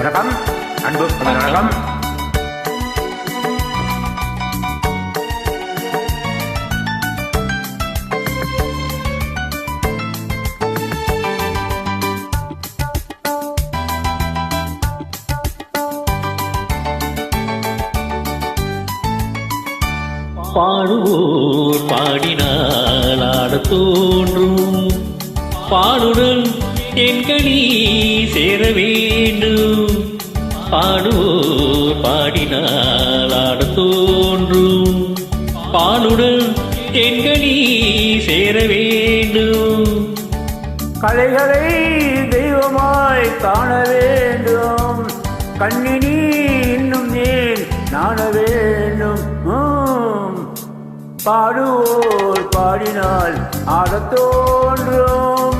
வணக்கம். அன்பு வணக்கம். பாடுவோர் பாடினால் ஆடத் தோன்றும். பாடுடன் என்கனி சேர வேண்டும். பாடுவோர் பாடினால் ஆட தோன்றும். பாலுடன் என்கனி சேர வேண்டும். கலைகளை தெய்வமாய் காண வேண்டும். கண்ணினி இன்னும் ஏன் நாண வேண்டும்? பாடுவோர் பாடினால் ஆடத் தோன்றும்.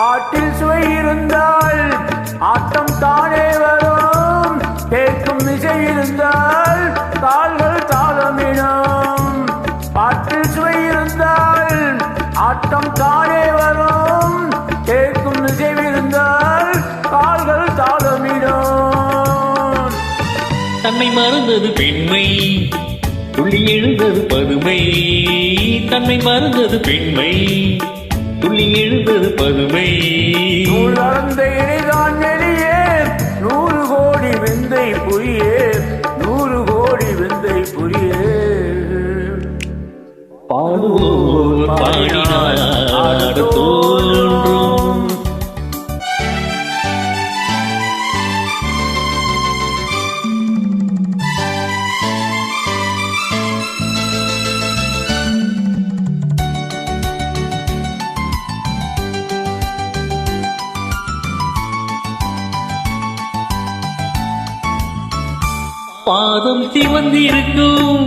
பாட்டில் சுவை இருந்தால் ஆட்டம் தானே வரும். கேட்கும் இசை இருந்தால் கால்கள் தாளமிடும். பாட்டில் சுவை இருந்தால் ஆட்டம் தானே வரும். கேட்கும் இசை இருந்தால் கால்கள் தாளமிடும். தன்னை மறந்தது பெண்மை துள்ளி எழுந்தது பதுமை. தன்னை மறந்தது பெண்மை துள்ளி எழுந்தது பதுமை. நூல் அளந்த இணைதான் வெளியே நூறு கோடி விந்தை புரியே. நூறு கோடி விந்தை புரியே. பாடுவோர் பாடினால் ஆடத் பாதம் சிவந்திருக்கும்.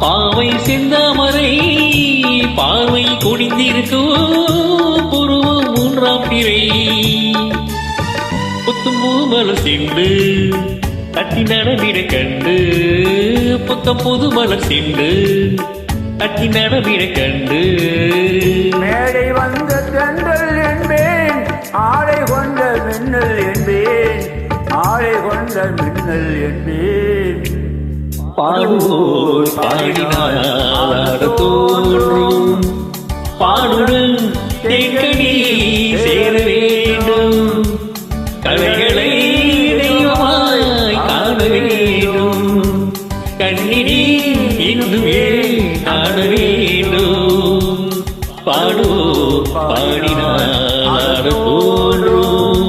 பாவை செந்தாமரை பார்வை குனிந்திருக்கும் புருவம் மூன்றாம் பிறை. புத்தும் பூமலர் சென்று தட்டி நடமிட கண்டு. புத்தம் புது மலர் சென்று தட்டி நடமிட கண்டு. மேடை வந்த கண்டல் என்பேன் ஆடை கொண்ட மின்னல் என்பேன். ஆடை கொண்ட மின்னல் என்பேன். பாடுவோர் பாடினால் தோன்றும். பாடுடன் தேக்கடி சேர வேண்டும். கலைகளை தெய்வமாய் காண வேண்டும். கண்ணினி இன்னுமே காண வேண்டும்? பாடுவோர் பாடினால் தோன்றும்.